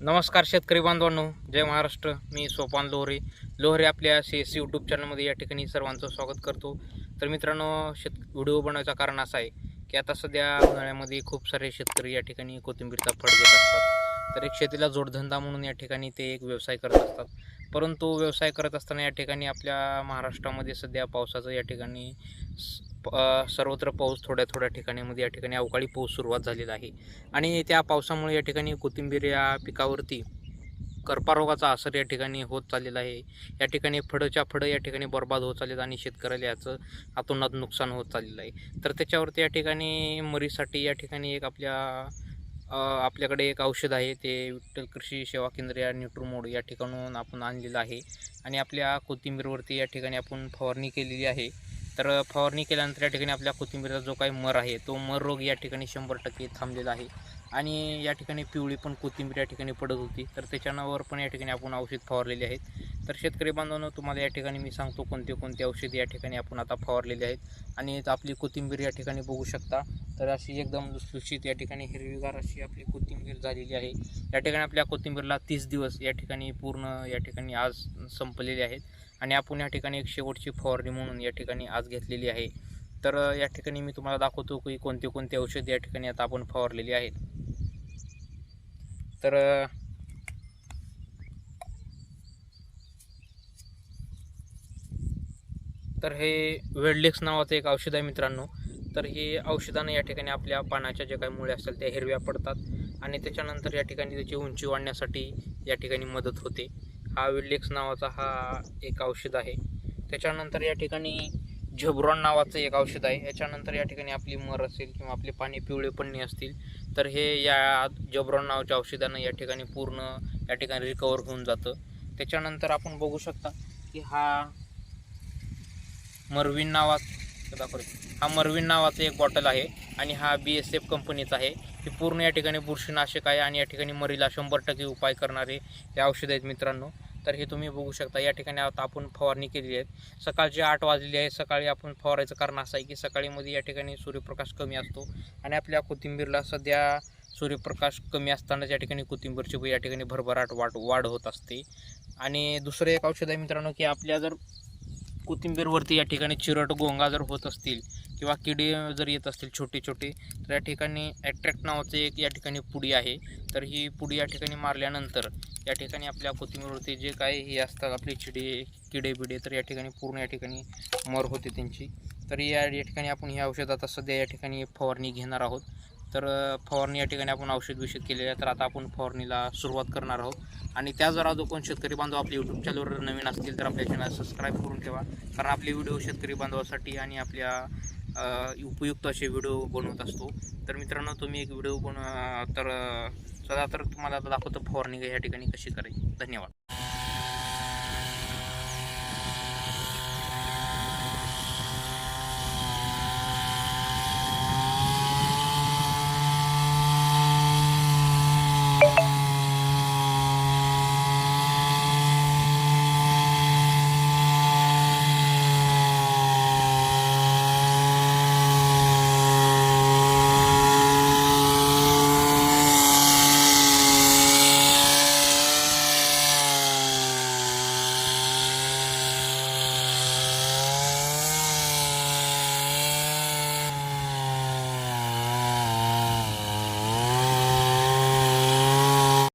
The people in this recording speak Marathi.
नमस्कार शेतकरी बांधवांनो जय महाराष्ट्र मी सोपान लोहरे. लोहरे आपल्या सी एस सी यूट्यूब चॅनलमध्ये या ठिकाणी सर्वांचं स्वागत करतो. तर मित्रांनो शेत व्हिडिओ बनवायचं कारण असं आहे की आता सध्या उन्हाळ्यामध्ये खूप सारे शेतकरी या ठिकाणी कोथिंबीरचा फळ घेत असतात. तर एक शेतीला जोडधंदा म्हणून या ठिकाणी ते एक व्यवसाय करत असतात. परंतु व्यवसाय करत असताना या ठिकाणी आपल्या महाराष्ट्रामध्ये सध्या पावसाचं या ठिकाणी सर्वत्र पाऊस थोड्या थोड्या ठिकाणीमध्ये म्हणजे या ठिकाणी अवकाळी पाऊस सुरुवात झालेला आहे. आणि त्या पावसामुळे या ठिकाणी कोथिंबीर या पिकावरती कर्पारोगाचा असर या ठिकाणी होत चाललेला आहे. या ठिकाणी फळच्या फळं या ठिकाणी बर्बाद होत चाललेत आणि शेतकऱ्याला याचं आतोनात नुकसान होत चाललेलं आहे. तर त्याच्यावरती या ठिकाणी मरीसाठी या ठिकाणी एक आपल्या आपल्याकडे एक औषध आहे ते विठ्ठल कृषी सेवा केंद्र या न्यूट्रोमोड या ठिकाणून आपण आणलेलं आहे. आणि आपल्या कोथिंबीरवरती या ठिकाणी आपण फवारणी केलेली आहे. तर फवारणी केल्यानंतर या ठिकाणी आपल्या कोथिंबीरचा जो काही मर आहे तो मर रोग या ठिकाणी शंभर टक्के थांबलेला आहे आणि या ठिकाणी पिवळी पण कोथिंबीर या ठिकाणी पडत होती तर त्याच्यावर पण या ठिकाणी आपण औषध फवारलेले आहेत तर शेतकरी बांधवांनो तुम्हाला या ठिकाणी मी सांगतो कोणते कोणते औषध या ठिकाणी आपण आता फवारलेले आहेत आणि आपली कोथिंबीर या ठिकाणी बघू शकता तर अशी एकदम सुशित या ठिकाणी हिरवीगार अशी आपली कोथिंबीर झालेली आहे या ठिकाणी आपल्या कोथिंबीरला तीस दिवस या ठिकाणी पूर्ण या ठिकाणी आज संपलेले आहेत आणि आपण या ठिकाणी एक शेवटची फवारणी म्हणून या ठिकाणी आज घेतलेली आहे. तर या ठिकाणी मी तुम्हाला दाखवतो की कोणते कोणते औषध या ठिकाणी आता आपण फवारलेली आहेत. तर तर हे वेडलेक्स नावाचं एक औषध आहे मित्रांनो. तर हे औषधानं या ठिकाणी आपल्या पानाच्या जे काही मुळे असतात त्या हिरव्या पडतात आणि त्याच्यानंतर या ठिकाणी त्याची उंची वाढण्यासाठी या ठिकाणी मदत होते. हा विल्डेक्स नावाचा हा एक औषध आहे. त्याच्यानंतर या ठिकाणी झबरॉन नावाचं एक औषध आहे. याच्यानंतर या ठिकाणी आपली मर असेल किंवा आपले पाणी पिवळे पडणे असतील तर हे या जब्रॉन नावाच्या औषधानं या ठिकाणी पूर्ण या ठिकाणी रिकवर होऊन जातं. त्याच्यानंतर आपण बघू शकता की हा मरविन नावाचा दाखवतो. हा मरविन नावाचं एक बॉटल आहे आणि हा बी एस एफ कंपनीचा आहे. हे पूर्ण या ठिकाणी बुरशीनाशक आहे आणि या ठिकाणी मरीला शंभर टक्के उपाय करणारे हे औषध आहेत मित्रांनो. तर हे तुम्ही बघू शकता या ठिकाणी आता आपण फवारणी केलेली आहे सकाळचे आठ वाजली आहे सकाळी आपण फवारायचं कारण असं आहे की सकाळीमध्ये या ठिकाणी सूर्यप्रकाश कमी असतो आणि आपल्या कोथिंबीरला सध्या सूर्यप्रकाश कमी असतानाच या ठिकाणी कोथिंबीरची या ठिकाणी भरभराट वाढ वाढ होत असते. आणि दुसरं एक औषध आहे मित्रांनो की आपल्या जर कोथिंबीरवरती या ठिकाणी चिरट गोंगा जर होत असतील किंवा किडे जर येत असतील छोटे छोटे तर या ठिकाणी ॲट्रॅक्ट नावाचं एक या ठिकाणी पुडी आहे. तर ही पुडी या ठिकाणी मारल्यानंतर या ठिकाणी आपल्या कोथिंबीरवरती जे काही हे असतात आपले चिडे किडे बिडे तर या ठिकाणी पूर्ण या ठिकाणी मर होते त्यांची. तर या या ठिकाणी आपण ह्या औषध आता सध्या या ठिकाणी फवारणी घेणार आहोत. तर फवारणी या ठिकाणी आपण औषध विषध केलेलं आहे तर आता आपण फवारणीला सुरुवात करणार आहोत. आणि त्या जरा जो कोण शेतकरी बांधव आपल्या यूट्यूब चॅनलवर नवीन असतील तर आपल्या चॅनल सबस्क्राईब करून ठेवा. कारण आपले व्हिडिओ शेतकरी बांधवासाठी आणि आपल्या उपयुक्त असे व्हिडिओ बनवत असतो. तर मित्रांनो तुम्ही एक व्हिडिओ बन तर सदा तर तुम्हाला आता दाखवतो फवारणी या ठिकाणी कशी करायची. धन्यवाद.